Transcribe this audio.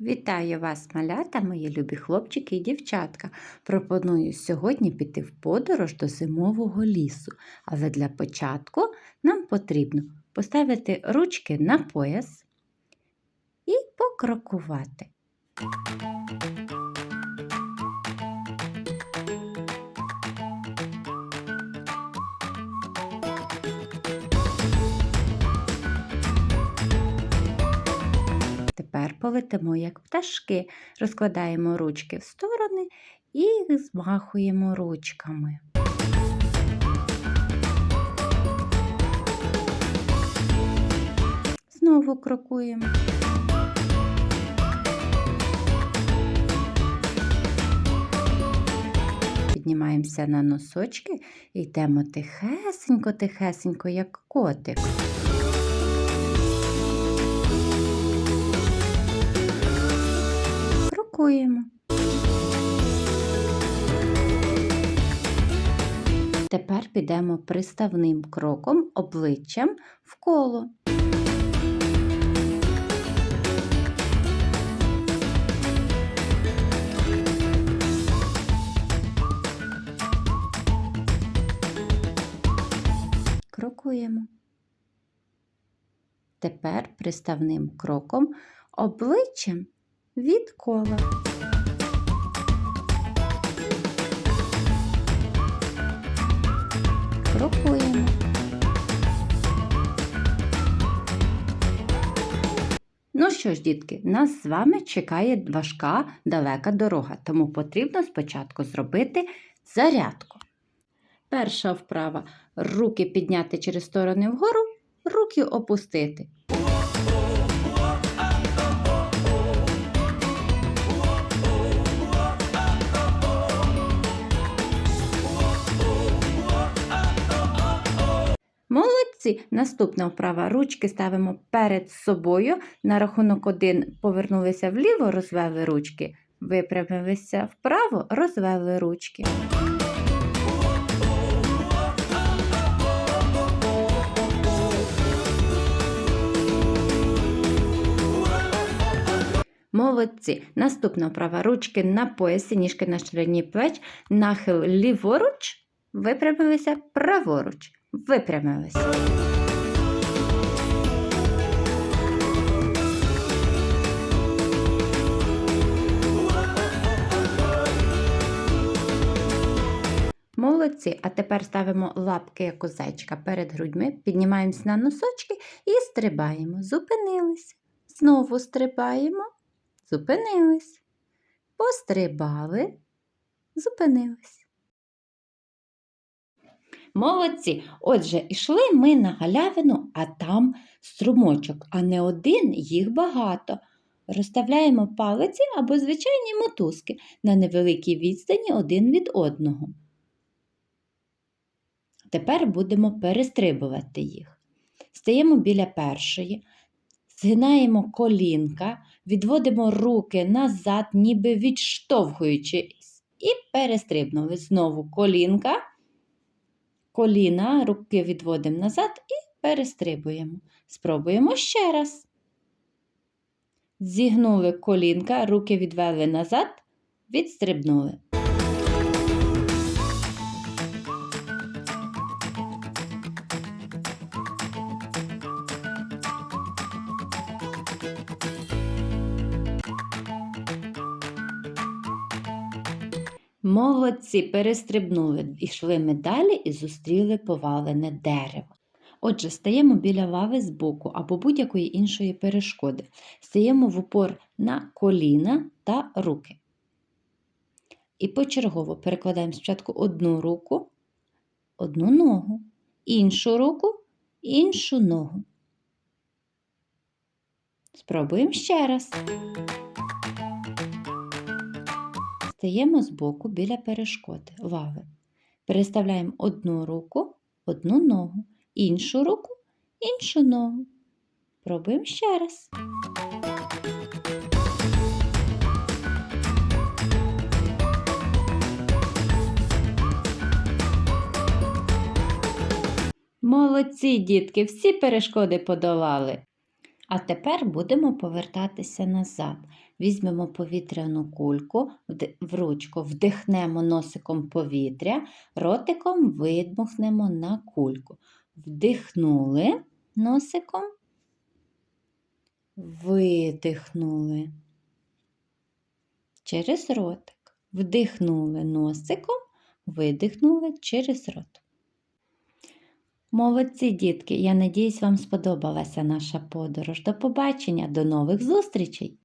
Вітаю вас, малята, мої любі хлопчики і дівчатка. Пропоную сьогодні піти в подорож до зимового лісу. Але для початку нам потрібно поставити ручки на пояс і покрокувати. Тепер як пташки, розкладаємо ручки в сторони і змахуємо ручками. Знову крокуємо. Піднімаємося на носочки і йдемо тихесенько-тихесенько, як котик. Крокуємо. Тепер підемо приставним кроком обличчям в коло. Крокуємо. Тепер приставним кроком обличчям від кола. Крокуємо. Ну що ж, дітки, нас з вами чекає важка далека дорога, тому потрібно спочатку зробити зарядку. Перша вправа руки підняти через сторони вгору, руки опустити. Молодці! Наступна вправа. Ручки ставимо перед собою. На рахунок один повернулися вліво, розвели ручки. Випрямилися вправо, розвели ручки. Молодці. Наступна вправа. Ручки на поясі, ніжки на ширині плеч, нахил ліворуч, випрямилися праворуч. Випрямилися. Молодці. А тепер ставимо лапки як зайчика перед грудьми, піднімаємось на носочки і стрибаємо. Зупинились. Знову стрибаємо, зупинились. Пострибали, зупинились. Молодці. Отже, йшли ми на галявину, а там струмочок, а не один, їх багато. Розставляємо палиці або звичайні мотузки на невеликій відстані один від одного. Тепер будемо перестрибувати їх. Стаємо біля першої, згинаємо колінка, відводимо руки назад, ніби відштовхуючись, і перестрибнули знову колінка коліна, руки відводимо назад і перестрибуємо. Спробуємо ще раз. Зігнули колінка, руки відвели назад, відстрибнули. Молодці, перестрибнули, йшли ми далі і зустріли повалене дерево. Отже, стаємо біля лави з боку або будь-якої іншої перешкоди. Стаємо в упор на коліна та руки. І почергово перекладаємо спочатку одну руку, одну ногу, іншу руку, іншу ногу. Спробуємо ще раз. Стаємо збоку біля перешкоди лави. Переставляємо одну руку, одну ногу, іншу руку, іншу ногу. Пробуємо ще раз. Молодці, дітки, всі перешкоди подолали. А тепер будемо повертатися назад. Візьмемо повітряну кульку в ручку, вдихнемо носиком повітря, ротиком видмухнемо на кульку. Вдихнули носиком, видихнули через ротик. Вдихнули носиком, видихнули через рот. Молодці, дітки! Я надіюсь, вам сподобалася наша подорож. До побачення, до нових зустрічей!